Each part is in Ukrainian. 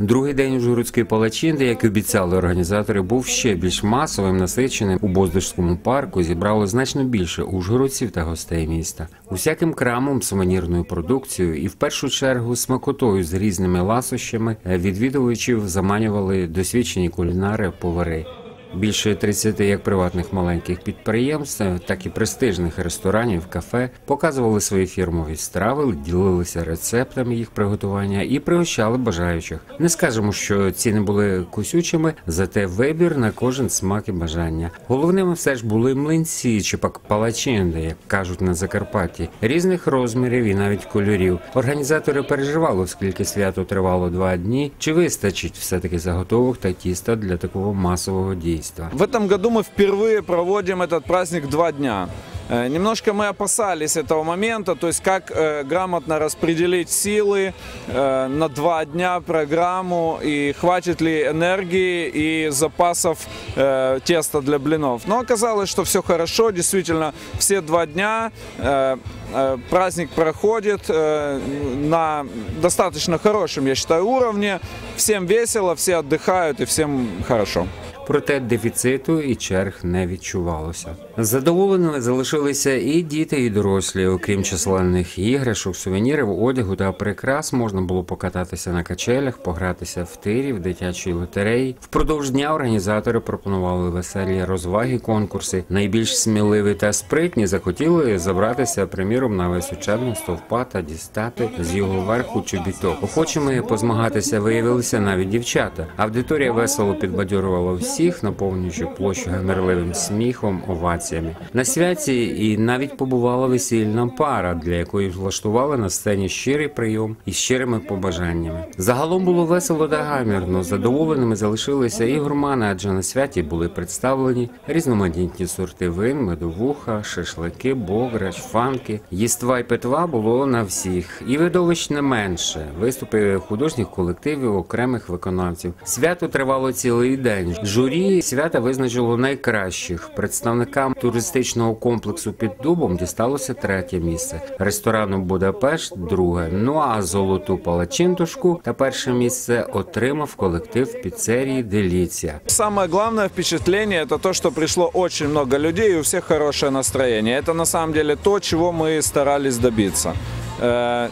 Другий день Ужгородської палачинди, як і обіцяли організатори, був ще більш масовим, насиченим. У Боздорському парку зібрало значно більше ужгородців та гостей міста. Усяким крамом, сувенірною продукцією і в першу чергу смакотою з різними ласощами е, відвідувачів заманювали досвідчені кулінари повари. Більше 30 як приватних маленьких підприємств, так і престижних ресторанів, кафе показували свої фірмові страви, ділилися рецептами їх приготування і пригощали бажаючих. Не скажемо, що ціни були кусючими, зате вибір на кожен смак і бажання. Головними все ж були млинці чи пак палачинди, як кажуть на Закарпатті, різних розмірів і навіть кольорів. Організатори переживали, оскільки свято тривало два дні. Чи вистачить все таки заготовок та тіста для такого масового дійства? В этом году мы впервые проводим этот праздник два дня. Э, Немножко мы опасались этого момента, то есть как э, грамотно распределить силы э, на два дня программу и хватит ли энергии и запасов э, теста для блинов. Но оказалось, что все хорошо, действительно все два дня э, э, праздник проходит э, на достаточно хорошем, я считаю, уровне. Всем весело, все отдыхают и всем хорошо. Проте дефіциту і черг не відчувалося. Задоволеними залишилися і діти, і дорослі. Окрім численних іграшок, сувенірів, одягу та прикрас можна було покататися на качелях, погратися в тирі, в дитячій лотереї. Впродовж дня організатори пропонували веселі розваги, конкурси. Найбільш сміливі та спритні захотіли забратися, приміром, на височенного стовпа та дістати з його верху чобіток. Охочими позмагатися виявилися навіть дівчата. Аудиторія весело підбадьорувала всіх, наповнюючи площу гамірливим сміхом, оваціями. На святі і навіть побувала весільна пара, для якої влаштували на сцені щирий прийом із щирими побажаннями. Загалом було весело та гамірно. Задоволеними залишилися і гурмани, адже на святі були представлені різноманітні сорти вин, медовуха, шашлики, бограч, фанки. Їства й питва було на всіх, і видовищ не менше. Виступи художніх колективів, окремих виконавців. Свято тривало цілий день. Журі свята визначило найкращих представникам туристичного комплексу під дубом дісталося третє місце. Ресторану Будапешт друге. Ну а золоту палачинтушку та перше місце отримав колектив піцерії Деліція. Самое главное впечатление это то, что пришло очень много людей и у всех хорошее настроение. Это на самом деле то, чего мы старались добиться. Э,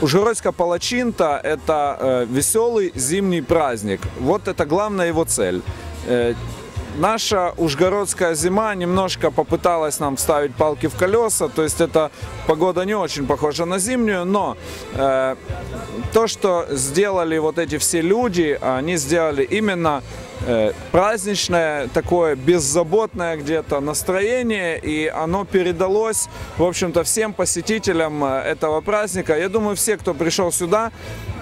Ужгородская палачинта – это э, веселый зимний праздник. Вот это главная его цель. Наша ужгородская зима немножко попыталась нам вставить палки в колеса, то есть эта погода не очень похожа на зимнюю, но э, то, что сделали вот эти все люди, они сделали именно э, праздничное, такое беззаботное где-то настроение, и оно передалось, в общем-то, всем посетителям э, этого праздника. Я думаю, все, кто пришел сюда,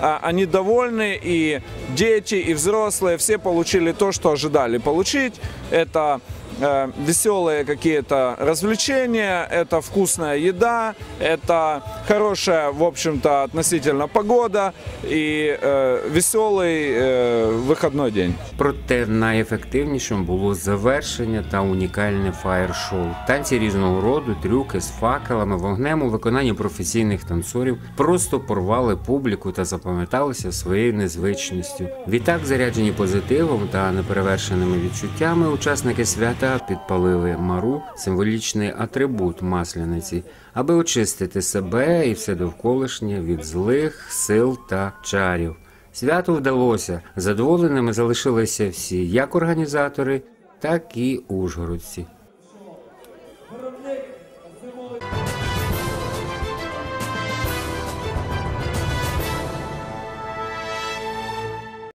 а, они довольны, и дети, и взрослые, все получили то, что ожидали получить. Это э, веселые какие-то развлечения, это вкусная еда, это хорошая, в общем-то, относительно погода и э, веселый э, выходной день. Проте найефективнішим було завершення та унікальне фаєр-шоу. Танці різного роду, трюки з факелами, вогнем у виконанні професійних танцорів просто порвали публіку та запам'яталися своєю незвичністю. Відтак, заряджені позитивом та неперевершеними відчуттями, учасники свята підпалили мару, символічний атрибут масляниці, аби очистити себе і все довколишнє від злих сил та чарів. Свято вдалося. Задоволеними залишилися всі, як організатори, так і ужгородці.